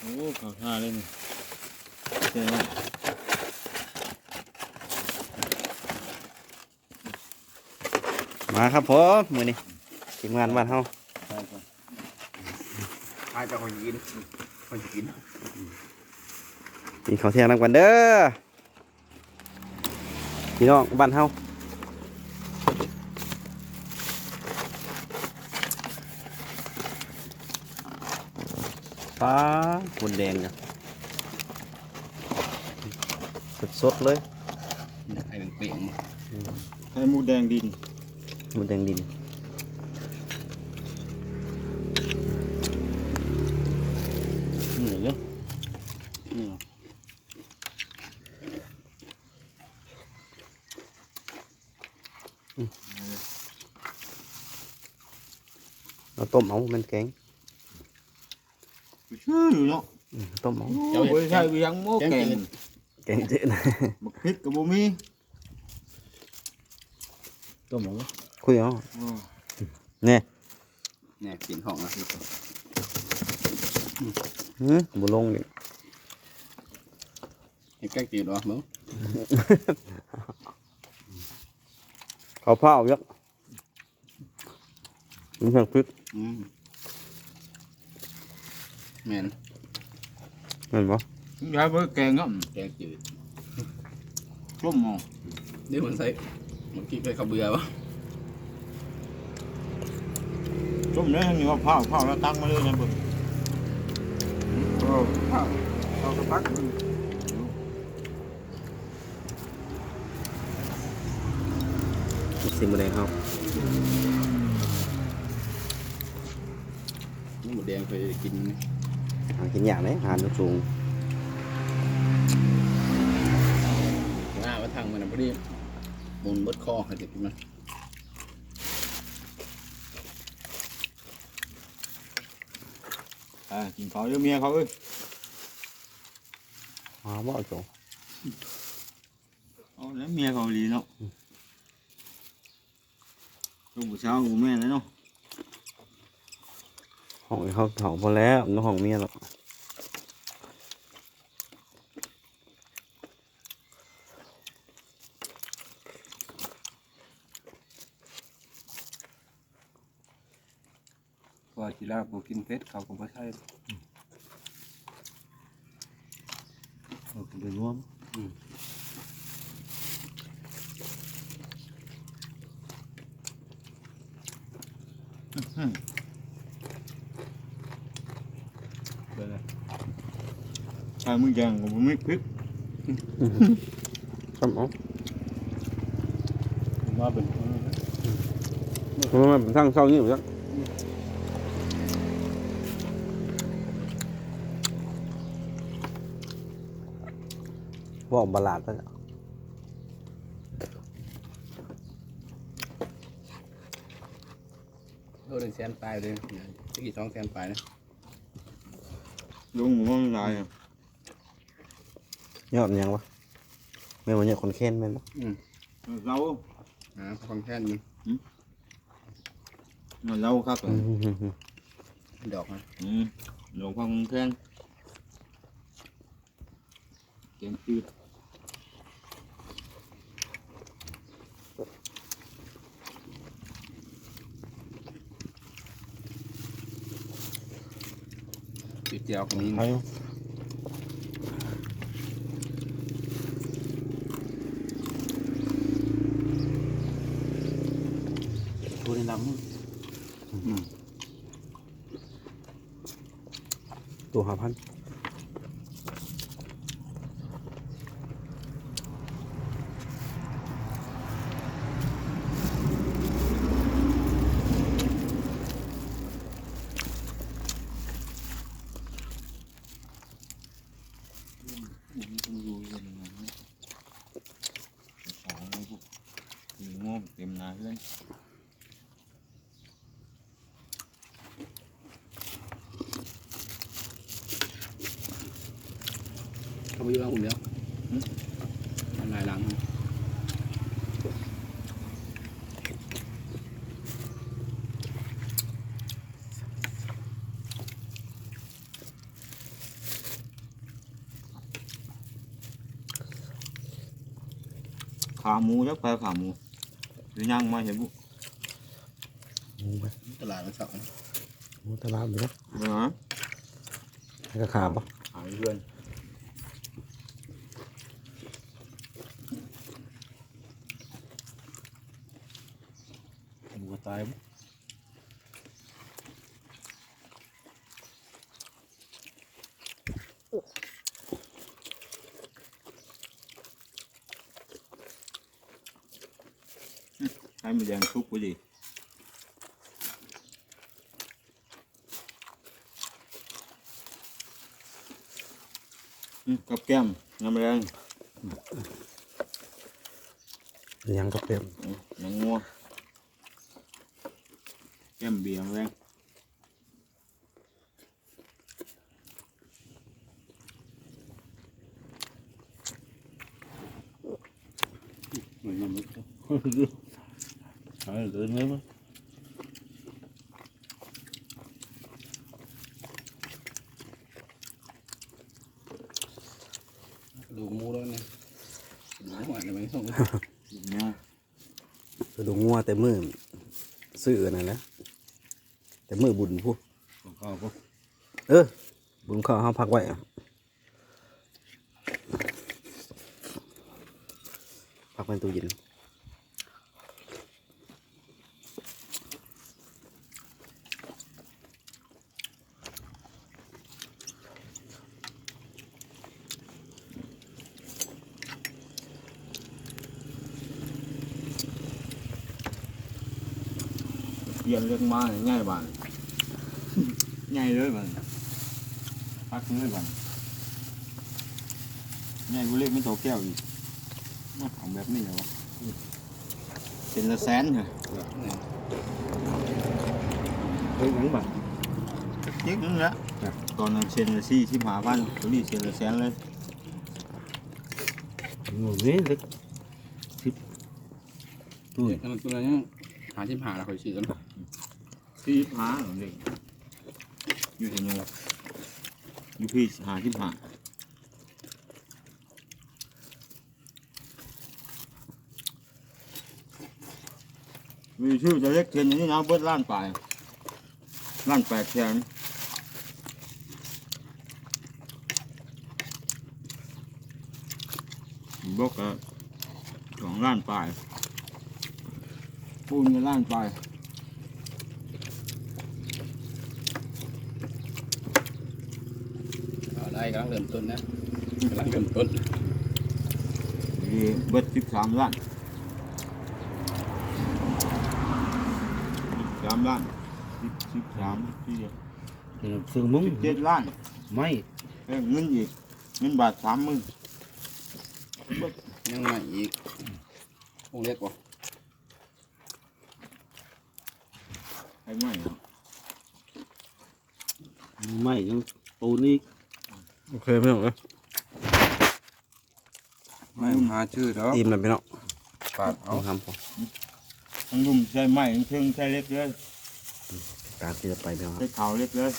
โอ้ข่าวท่าเลยนี่เจ๋งมากมาครับผมมือนี้ทีมงานบ้านเฮาใช่ครับใครจะคนกินคนจะกินกินข้าวเที่ยงนักวันเด้อพี่น้องบ้านเฮา ปลาหมดแดงจ้ะสดๆเลยให้เป็นเปลี่ยนไข่หมูแดงดินหมดแดงดินนี่เลยนี่เหรอเราต้มเอามันแกงชื่ ออยู่เนาะอืมต้มเอาเจ้าใช่เวียงโมแกงแกงเจ๊นะบักพริกกับบุมีต้มหมูคุยเอาเนี่ยเนี่ยกินของนะหืมบุลงนี่ให้ใกล้กินหรอมึงเขาเผาเยอะมันเพิ่งพริกอืม แม่นเห็นปะยายเบอร์แกงอะแกงจืดต้มหมูเดี๋ยวมันใส่เมื่อกี้เคยขับเบื่อวะต้มได้ทั้งนี้ว่าเผาเผาแล้วตั้งมาเลยนะเบอร์โอ้เผาเผากระปักสิมแดงเขานี่หมูแดงเคยกินหากินอย่างเลยอาหารสูงหน้ามาทางมันนะพอดีมุนบดคอให้เด็กกินมันอ่ากินเขาวเยอะเมียเขาเอ้ยหาว่าโจเอาแล้วเมียเขาดีเนาะลูกผู้ชายกูแม่แล้วเนาะ ห้องเขาเขาพอแล้วน้องห้องเมียหรอกว่าทีแรกผมกินเพชรเขาก็ไม่ใช่เอาไปรวมเล ใช่มึงยังกูไม่พริกครับเอามาเป็นทำไมมันทั้งเศร้านี่อยู่จังบอกบาลาดแล้วโลหนึ่งแสนปลายเลยจะกี่สองแสนปลายนะลุงผมว่ามันลายอะ ยอดมันยังวะแม่นวันนี้คนเค้นแม่นปะเราอ่าฟังแค่นี้เราครับอืมอืมอืมดอกนะอืมหลวงพ่อคงแข้งเกมจืดจุดเจียวของนี้เอาอยู่ ในลำน้ำตัวหาพัน bây giờ cũng được ăn lại lắm khảo mù chắc phải khảo mù. Dưới nhang mà hiểm vụ. ตลาดมันสั่งตลาดเลยนะเออให้ราคาปะหายเพื่อน หมูตายบ่ให้มันแดงทุกไป ดิอืมกับแก้มน้ำแรงยังก็เปรี้ยวอืมหนังงัวแก้มเบียร์น้ำแรงมันยังไม่หายเดินเลยมั้ยดูหมูแล้วเนี่ยหมูหวานเลยมันส่งเนี่ยกระดูกงัวแต่มือซื้อนั่นแหละ แต่มือบุญผู้ข้าวก็เออ บุญข้าวเฮาพักไว้อะพักไว้ในตู้เย็นเปลี่ยนเรื่องมาง่ายบ้าน ง่ายเลยบ้านพักเลยบ้านง่ายกูเล็กไม่โตแก้วอีกมาของแบบนี้เหรอวะเป็นละแสนเหรอเฮ้ยยังบ่ยิกนึงแล้วตอนนั้นเซ็นละสี่ที่หาพันตัวนี้เซ็นละแสนเลยหมูนี่เล็กตัวตัวนี้หาที่หาเราคอยซื้อกันสี่หาเด็ก อยู่ที่นู่นอยู่พี่หาที่หามีชื่อจะเล็กเทนนี้นะเบิดล้านปลายล้านแปดแสนบกอะสองล้านปลายปูนก็ล้านปลายได้ กำลังเริ่มต้นนะกำลังเริ่มต้นดีเบิดสิบสามล้านสามล้านสิบสิบสามที่เดียวซื้อมุ้งสิบเจ็ดล้านไม่เอ้ยเงินอีกเงินบาทสามหมื่นยังมาอีกวงเล็กกว่าให้ไม่เนาะไม่ยังปูนี่ โอเคพี่น้องเอ้ยไม่หาชื่อดอกอิ่มแล้วพี่น้องปาดเอาเอาทำพอทั้งลุ่มใช้ไม้ทั้งเชิงใช้เล็กเลยการที่จะไปพี่น้องคใช้รับขาวเล็กเลย